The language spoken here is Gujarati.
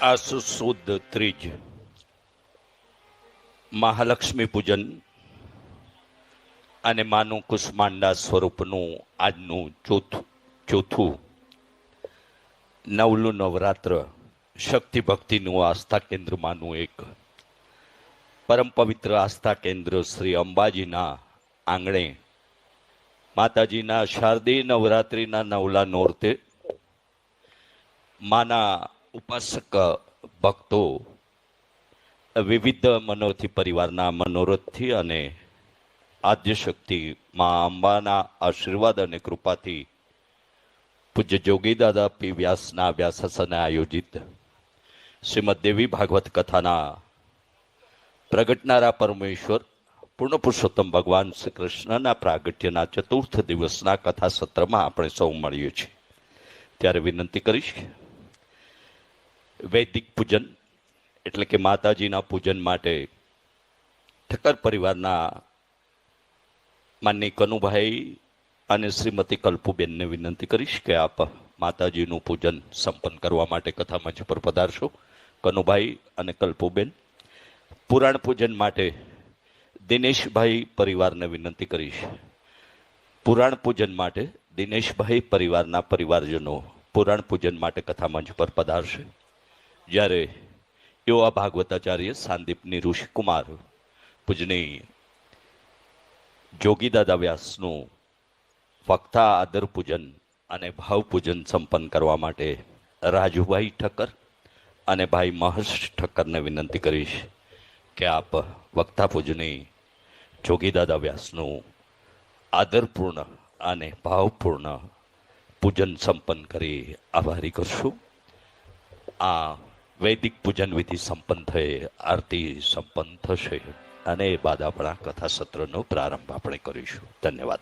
આસુ સુદ ત્રીજ મહાલક્ષ્મી પૂજન અને માનું કુષ્માંડા સ્વરૂપનું આજનું ચોથું ચોથું નવલું નવરાત્ર શક્તિ ભક્તિનું આસ્થા કેન્દ્રમાંનું એક પરમ પવિત્ર આસ્થા કેન્દ્ર શ્રી અંબાજીના આંગણે માતાજીના શારદીય નવરાત્રિના નવલા નોરતે માના ઉપાસક, ભક્તો, વિવિધ મનોથી, પરિવારના મનોરથથી અને આદ્યશક્તિ મા અંબાના આશીર્વાદ અને કૃપાથી પૂજ્ય જોગી દાદા પી વ્યાસના વ્યાસાસને આયોજિત શ્રીમદ દેવી ભાગવત કથાના પ્રગટનારા પરમેશ્વર, પૂર્ણ પુરુષોત્તમ ભગવાન શ્રી કૃષ્ણના પ્રાગટ્યના ચતુર્થ દિવસના કથા સત્રમાં આપણે સૌ મળીએ છીએ. ત્યારે વિનંતી કરીશ વૈદિક પૂજન એટલે કે માતાજીના પૂજન માટે ઠક્કર પરિવારના માનની કનુભાઈ અને શ્રીમતી કલ્પુબેનને વિનંતી કરીશ કે આપ માતાજીનું પૂજન સંપન્ન કરવા માટે કથા મંચ પર પધારશો. કનુભાઈ અને કલ્પુબેન, પુરાણ પૂજન માટે દિનેશભાઈ પરિવારને વિનંતી કરીશ. પુરાણ પૂજન માટે દિનેશભાઈ પરિવારના પરિવારજનો પુરાણ પૂજન માટે કથા મંચ પર પધારશે. જ્યારે એવા ભાગવતાચાર્ય સાંદીપની ઋષિકુમાર પૂજની જોગી દાદા વ્યાસનું વક્તા આદર પૂજન અને ભાવ પૂજન સંપન્ન કરવા માટે રાજુભાઈ ઠક્કર અને ભાઈ મહર્ષ ઠક્કરને વિનંતી કરીશ કે આપ વક્તા પૂજની જોગી દાદા વ્યાસનું આદરપૂર્ણ અને ભાવપૂર્ણ પૂજન સંપન્ન કરી આભારી કરશું. આ વૈદિક પૂજન વિધિ સંપન્ન થઈ આરતી સંપન્ન થશે. અને એ બાદ આપણા કથા સત્રનો પ્રારંભ આપણે કરીશું. ધન્યવાદ.